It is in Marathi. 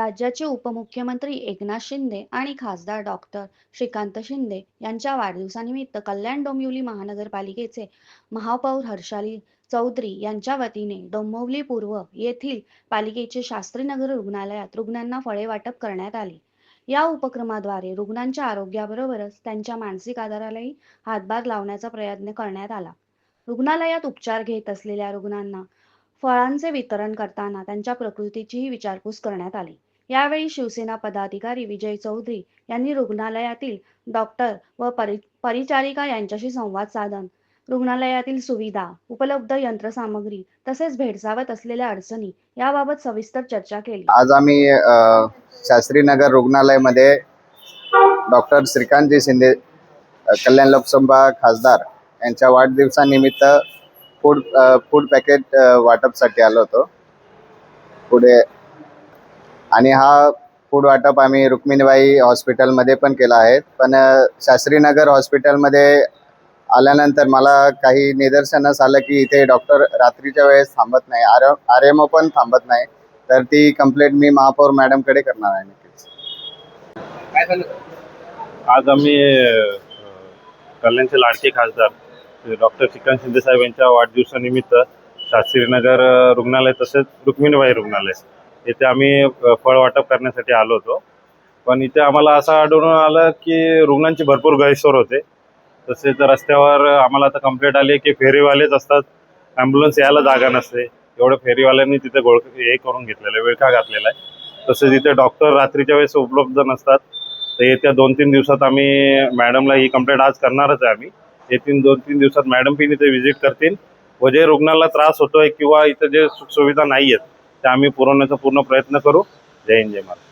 राज्याचे उपमुख्यमंत्री एकनाथ शिंदे आणि खासदार डॉक्टर श्रीकांत शिंदे यांच्या वाढदिवसानिमित्त कल्याण डोंबिवली महानगरपालिकेचे महापौर हर्षाली चौधरी यांच्या वतीने डोंबिवली पूर्व येथील पालिकेचे शास्त्रीनगर रुग्णालयात रुग्णांना फळे वाटप करण्यात आले. या उपक्रमाद्वारे रुग्णांच्या आरोग्याबरोबरच त्यांच्या मानसिक आधारालाही हातभार लावण्याचा प्रयत्न करण्यात आला. रुग्णालयात उपचार घेत असलेल्या रुग्णांना फळांचे वितरण करताना त्यांच्या प्रकृतीचीही विचारपूस करण्यात आली. यावेळी शिवसेना पदाधिकारी विजय चौधरी यांनी रुग्णालयातील डॉक्टर व परि परिचारिका यांच्याशी संवाद साधन. रुग्णालयातील सुविधा उपलब्ध यंत्रसामग्री तसेच भेडसावत असलेल्या अडचणी याबाबत सविस्तर चर्चा केली. आज आम्ही अ, शास्त्रीनगर रुग्णालयामध्ये डॉक्टर श्रीकांतजी शिंदे कल्याण लोकसभा खासदार यांच्या वाढदिवसानिमित्त फूड फूड पॅकेट वाटपसाठी आलो होतो. पुढे आणि हा फूड वाटप आम्ही रुक्मिणीबाई हॉस्पिटलमध्ये पण केला आहे. पण शास्त्रीनगर हॉस्पिटलमध्ये आल्यानंतर मला काही निदर्शनास आलं की इथे डॉक्टर रात्रीच्या वेळेस थांबत नाही. आर आर एम ओ पण थांबत नाही. तर ती कंप्लेंट मी महापौर मॅडमकडे करणार आहे नक्कीच. आज आम्ही कल्याणचे लाडके खासदार डॉक्टर श्रीकांत शिंदे साहेब यांच्या वाढदिवसानिमित्त शास्त्रीनगर रुग्णालय तसेच रुक्मिणीबाई रुग्णालय येथे आम्ही फळ वाटप करण्यासाठी आलो होतो. पण इथे आम्हाला असं आढळून आलं की रुग्णांची भरपूर गैरसोय होते. तसेच रस्त्यावर आम्हाला आता कंप्लेंट आली की फेरीवालेच असतात. ॲम्ब्युलन्स यायला जागा नसते. एवढं फेरीवाल्यांनी तिथे गोळ हे करून घेतलेलं आहे विळखा घातलेला आहे. तसेच इथे डॉक्टर रात्रीच्या वेळेस उपलब्ध नसतात. तर येत्या दोन तीन दिवसात आम्ही मॅडमला ही कंप्लेंट आज करणारच आहे आम्ही. येथील दोन तीन दिवसात मॅडम पण इथे व्हिजिट करतील. व जे रुग्णाला त्रास होतोय किंवा इथं जे सुखसुविधा नाही आहेत त्या आम्ही पुरवण्याचा पूर्ण प्रयत्न करू. जय हिंद जय महाराष्ट्र.